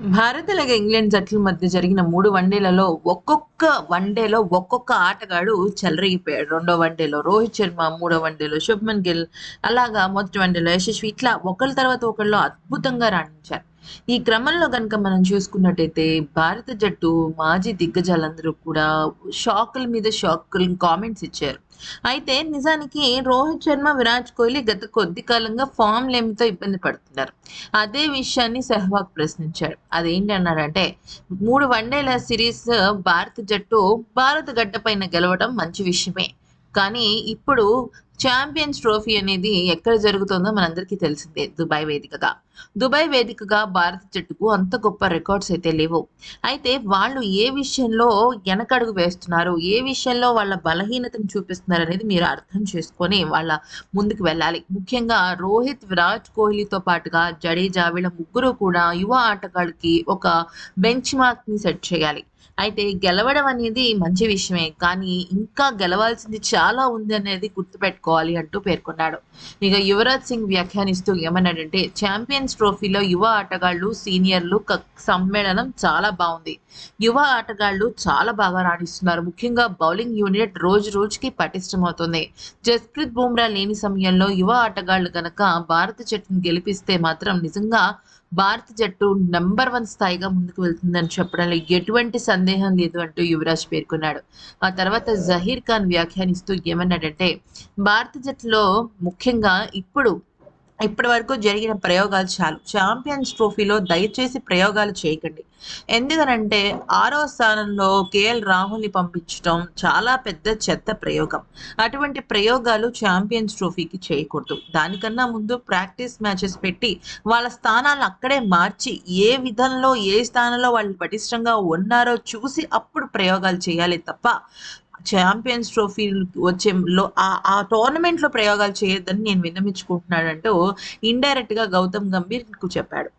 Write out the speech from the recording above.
భారత్ అలాగే ఇంగ్లాండ్ జట్ల మధ్య జరిగిన మూడు వన్డేలలో ఒక్కొక్క వన్డేలో ఒక్కొక్క ఆటగాడు చెలరేగిపోయాడు. రెండో వన్డేలో రోహిత్ శర్మ మూడో వన్డేలో శుభ్మన్ గిల్ అలాగా మొదటి వన్డేలో యశస్వి. ఇట్లా ఒకళ్ళ తర్వాత ఒకళ్ళు అద్భుతంగా రాణించారు. ఈ క్రమంలో కనుక మనం చూసుకున్నట్టయితే భారత జట్టు మాజీ దిగ్గజాలందరూ కూడా షాకుల మీద షాకుల కామెంట్స్ ఇచ్చారు. అయితే నిజానికి రోహిత్ శర్మ విరాట్ కోహ్లీ గత కొద్ది కాలంగా ఫామ్ లేమితో ఇబ్బంది పడుతున్నారు. అదే విషయాన్ని సెహ్వాగ్ ప్రశ్నించాడు. అదేంటి అన్నాడంటే మూడు వన్డేల సిరీస్ భారత జట్టు భారత గడ్డ పైన గెలవడం మంచి విషయమే. కానీ ఇప్పుడు ఛాంపియన్స్ ట్రోఫీ అనేది ఎక్కడ జరుగుతుందో మనందరికీ తెలిసిందే దుబాయ్ వేదికగా. దుబాయ్ వేదికగా భారత జట్టుకు అంత గొప్ప రికార్డ్స్ అయితే లేవు. అయితే వాళ్ళు ఏ విషయంలో వెనకడుగు వేస్తున్నారు ఏ విషయంలో వాళ్ళ బలహీనతను చూపిస్తున్నారు అనేది మీరు అర్థం చేసుకొని వాళ్ళ ముందుకు వెళ్ళాలి. ముఖ్యంగా రోహిత్ విరాట్ కోహ్లీతో పాటుగా జడేజా వీళ్ళ ముగ్గురు కూడా యువ ఆటగాళ్ళకి ఒక బెంచ్ మార్క్ని సెట్ చేయాలి. అయితే గెలవడం అనేది మంచి విషయమే కానీ ఇంకా గెలవాల్సింది చాలా ఉంది అనేది గుర్తుపెట్టుకోవాలి అంటూ పేర్కొన్నాడు. ఇక యువరాజ్ సింగ్ వ్యాఖ్యానిస్తూ ఏమన్నాడంటే ఛాంపియన్స్ ట్రోఫీలో యువ ఆటగాళ్ళు సీనియర్లు సమ్మేళనం చాలా బాగుంది. యువ ఆటగాళ్ళు చాలా బాగా రాణిస్తున్నారు. ముఖ్యంగా బౌలింగ్ యూనిట్ రోజు రోజుకి పటిష్టమవుతుంది. జస్ప్రీత్ బుమ్రా లేని సమయంలో యువ ఆటగాళ్ళు గనక భారత జట్టును గెలిపిస్తే మాత్రం నిజంగా భారత జట్టు నెంబర్ వన్ స్థాయిగా ముందుకు వెళ్తుందని చెప్పడంలో ఎటువంటి సందేహం లేదు అంటూ యువరాజ్ పేర్కొన్నాడు. ఆ తర్వాత జహీర్ ఖాన్ వ్యాఖ్యానిస్తూ ఏమన్నాడంటే భారత జట్టులో ముఖ్యంగా ఇప్పుడు ఇప్పటి వరకు జరిగిన ప్రయోగాలు చాలు. ఛాంపియన్స్ ట్రోఫీలో దయచేసి ప్రయోగాలు చేయకండి. ఎందుకనంటే ఆరో స్థానంలో కేఎల్ రాహుల్ని పంపించడం చాలా పెద్ద చెత్త ప్రయోగం. అటువంటి ప్రయోగాలు ఛాంపియన్స్ ట్రోఫీకి చేయకూడదు. దానికన్నా ముందు ప్రాక్టీస్ మ్యాచెస్ పెట్టి వాళ్ళ స్థానాలు అక్కడే మార్చి ఏ విధంలో ఏ స్థానంలో వాళ్ళు పటిష్టంగా ఉన్నారో చూసి అప్పుడు ప్రయోగాలు చేయాలి తప్ప ఛాంపియన్స్ ట్రోఫీ వచ్చేలో ఆ ఆ టోర్నమెంట్లో ప్రయోగాలు చేయొద్దని నేను విన్నమించుకుంటున్నానంటూ ఇండైరెక్ట్గా గౌతమ్ గంభీర్కు చెప్పాడు.